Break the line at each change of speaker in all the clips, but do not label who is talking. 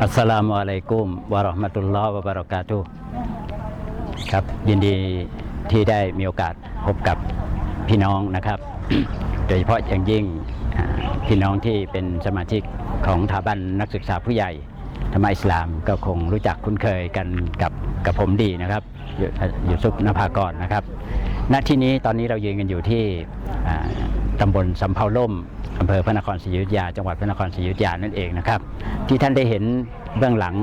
อัสสลามุอะลัยกุมวะราะห์มะตุลลอฮ์วะบะเราะกาตุครับ ยินดีที่ได้มีโอกาสพบกับพี่น้องนะครับ โดยเฉพาะอย่างยิ่งพี่น้องที่เป็นสมาชิกของสถาบันนักศึกษาผู้ใหญ่ธรรมอิสลามก็คงรู้จักคุ้นเคยกันกับกับผมดีนะครับอยู่ซุปนภากรนะครับ ณที่นี้ตอนนี้เรายืนกันอยู่ที่ ตำบลสำเภาล่มอำเภอพระนครศรีอยุธยา จังหวัดพระนครศรีอยุธยานั่นเองนะครับ ที่ท่านได้เห็นเบื้องหลัง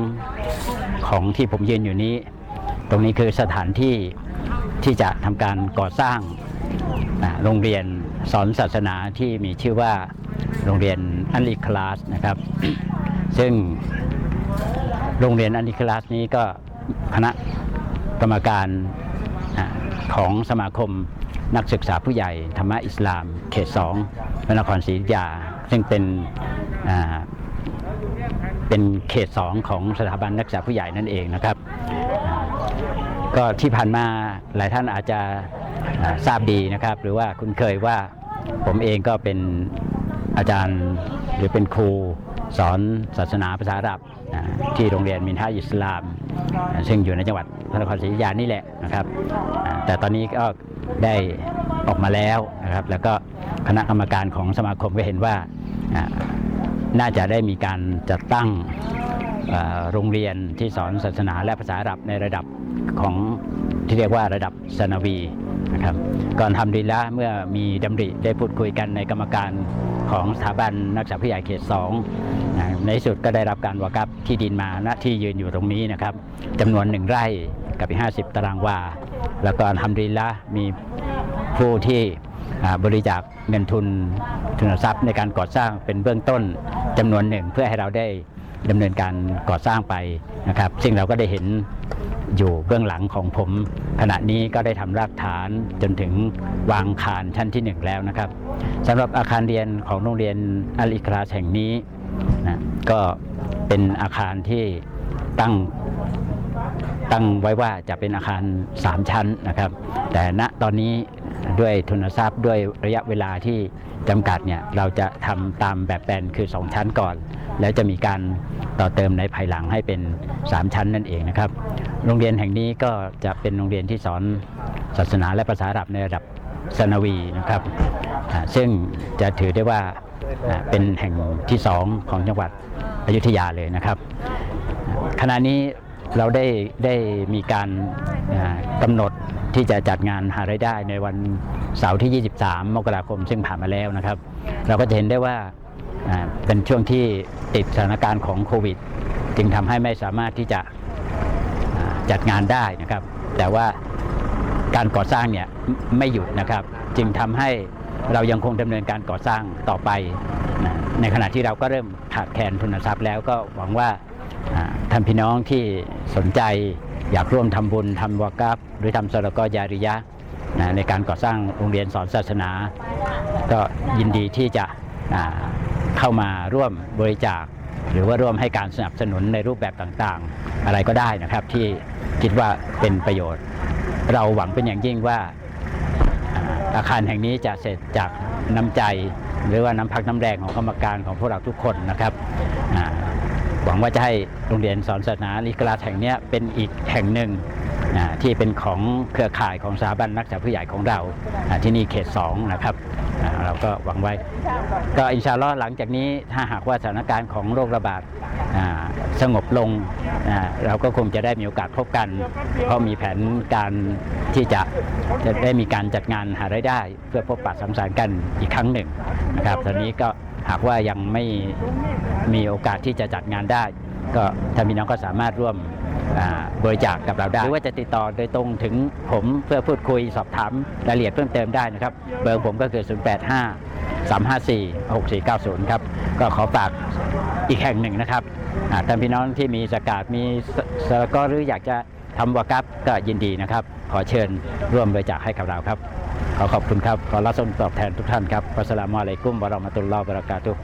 ของที่ผมยืนอยู่นี้ ตรงนี้คือสถานที่ที่จะทำการก่อสร้างโรงเรียนสอนศาสนาที่มีชื่อว่าโรงเรียนอันลีคลาสนะครับ ซึ่งโรงเรียนอันลีคลาสนี้ก็คณะกรรมการของสมาคม นักศึกษาผู้ใหญ่ธรรมะอิสลาม เขตสองพระนครศรีอยุธยา ซึ่งเป็นเป็นเขตสองของสถาบันนักศึกษาผู้ใหญ่นั่นเองนะครับ ก็ที่ผ่านมาหลายท่านอาจจะทราบดีนะครับ หรือว่าคุ้นเคยว่าผมเองก็เป็นอาจารย์หรือเป็นครู สอนศาสนาภาษาอาหรับที่โรงเรียนมินฮาอิสลาม ซึ่งอยู่ในจังหวัดพระนครศรีอยุธยานี่แหละนะครับ แต่ตอนนี้ก็ได้ออกมาแล้วนะครับ แล้วก็คณะกรรมการของสมาคมก็เห็นว่าน่าจะได้มีการจัดตั้งโรงเรียนที่สอนศาสนาและภาษาอาหรับในระดับของที่เรียกว่าระดับสนาวีนะครับก่อนทำดีละเมื่อมีดำริได้พูดคุยกันในกรรมการ ของสถาบันนักศึกษาผู้ใหญ่เขตสองในสุดก็ได้รับการวากับที่ดินมาณที่ยืนอยู่ตรงนี้นะครับจำนวนหนึ่งไร่กับอีก 50 ตารางวา แล้วก็ทำดีละมีผู้ที่บริจาคเงินทุนทุนทรัพย์ในการก่อสร้างเป็นเบื้องต้นจำนวนหนึ่งเพื่อให้เราได้ ดำเนินการก่อสร้างไปนะครับ ซึ่งเราก็ได้เห็นอยู่เบื้องหลังของผม ขณะนี้ก็ได้ทำรากฐานจนถึงวางคานชั้นที่หนึ่งแล้วนะครับสำหรับอาคารเรียนของโรงเรียนอัลอิคลาสแห่งนี้นะก็เป็นอาคารที่ตั้งตั้งไว้ว่าจะเป็นอาคาร 3 ชั้นนะครับ แต่ณตอนนี้ด้วยทุนทรัพย์ด้วยระยะเวลาที่จำกัดเนี่ยเราจะทำตามแบบแปลนคือ 2 ชั้นก่อน แล้วจะมีการต่อเติมในภายหลังให้เป็น 3 ชั้นนั่นเองนะครับ โรงเรียนแห่งนี้ก็จะเป็นโรงเรียนที่สอนศาสนาและภาษาอาหรับในระดับสนวีนะครับซึ่งจะถือได้ว่าเป็นแห่งที่สองของจังหวัดอยุธยาเลยนะครับ ขณะนี้เราได้ได้มีการกำหนดที่จะจัดงานหารายได้ในวันเสาร์ที่ 23 มกราคมซึ่งผ่านมาแล้วนะครับ เราก็จะเห็นได้ว่า เป็นช่วงที่ติดสถานการณ์ของโควิด จึงทำให้ไม่สามารถที่จะจัดงานได้นะครับ แต่ว่าการก่อสร้างเนี่ยไม่หยุดนะครับ จึงทำให้เรายังคงดำเนินการก่อสร้างต่อไปนะในขณะที่เราก็เริ่มขาดแคลนทุนทรัพย์แล้วก็หวังว่าท่านพี่น้องที่สนใจอยากร่วมทำบุญทำวากับหรือทำสระกอยาริยะนะในการก่อสร้างโรงเรียนสอนศาสนา ก็ยินดีที่จะ เข้ามาร่วมบริจาค หรือว่าร่วมให้การสนับสนุนในรูปแบบต่างๆ อะไรก็ได้นะครับที่คิดว่าเป็นประโยชน์ เราหวังเป็นอย่างยิ่งว่าอาคารแห่งนี้จะเสร็จจากน้ำใจ หรือว่าน้ำพักน้ำแรงของกรรมการของพวกเราทุกคนนะครับหวังว่าจะให้โรงเรียนสอนศาสนาลิกลาแห่งนี้เป็นอีกแห่งหนึ่ง ที่เป็นของเครือข่ายของสถาบันนักศึกษาผู้ใหญ่ของเราที่นี่เขต2นะครับเราก็หวังไว้ ก็อินชาลอหลังจากนี้ถ้าหากว่าสถานการณ์ของโรคระบาดสงบลงเราก็คงจะได้มีโอกาสพบกัน เพราะมีแผนการที่จะจะได้มีการจัดงานหารายได้ เพื่อพบปะสังสรรค์กันอีกครั้งหนึ่งนะครับตอนนี้ก็หากว่ายังไม่มีโอกาสที่จะจัดงานได้ ก็ท่านพี่น้องก็สามารถร่วม บริจาคกับเราได้ หรือว่าจะติดต่อโดยตรงถึงผมเพื่อพูดคุยสอบถามรายละเอียดเพิ่มเติมได้นะครับ เบอร์ผมก็คือ 085 354 6490 ครับ ก็ขอฝากอีกแห่งหนึ่งนะครับท่านพี่น้องที่มีสกาดมีสสก็หรืออยากจะทำวากับก็ยินดีนะครับ ขอเชิญร่วมบริจาคให้กับเราครับ ขอขอบคุณครับ ขอรับส่งตอบแทนทุกท่านครับวัสสลามุอะลัยกุมวะเราะมะตุลลอฮ์วบะเราะกาตุฮ์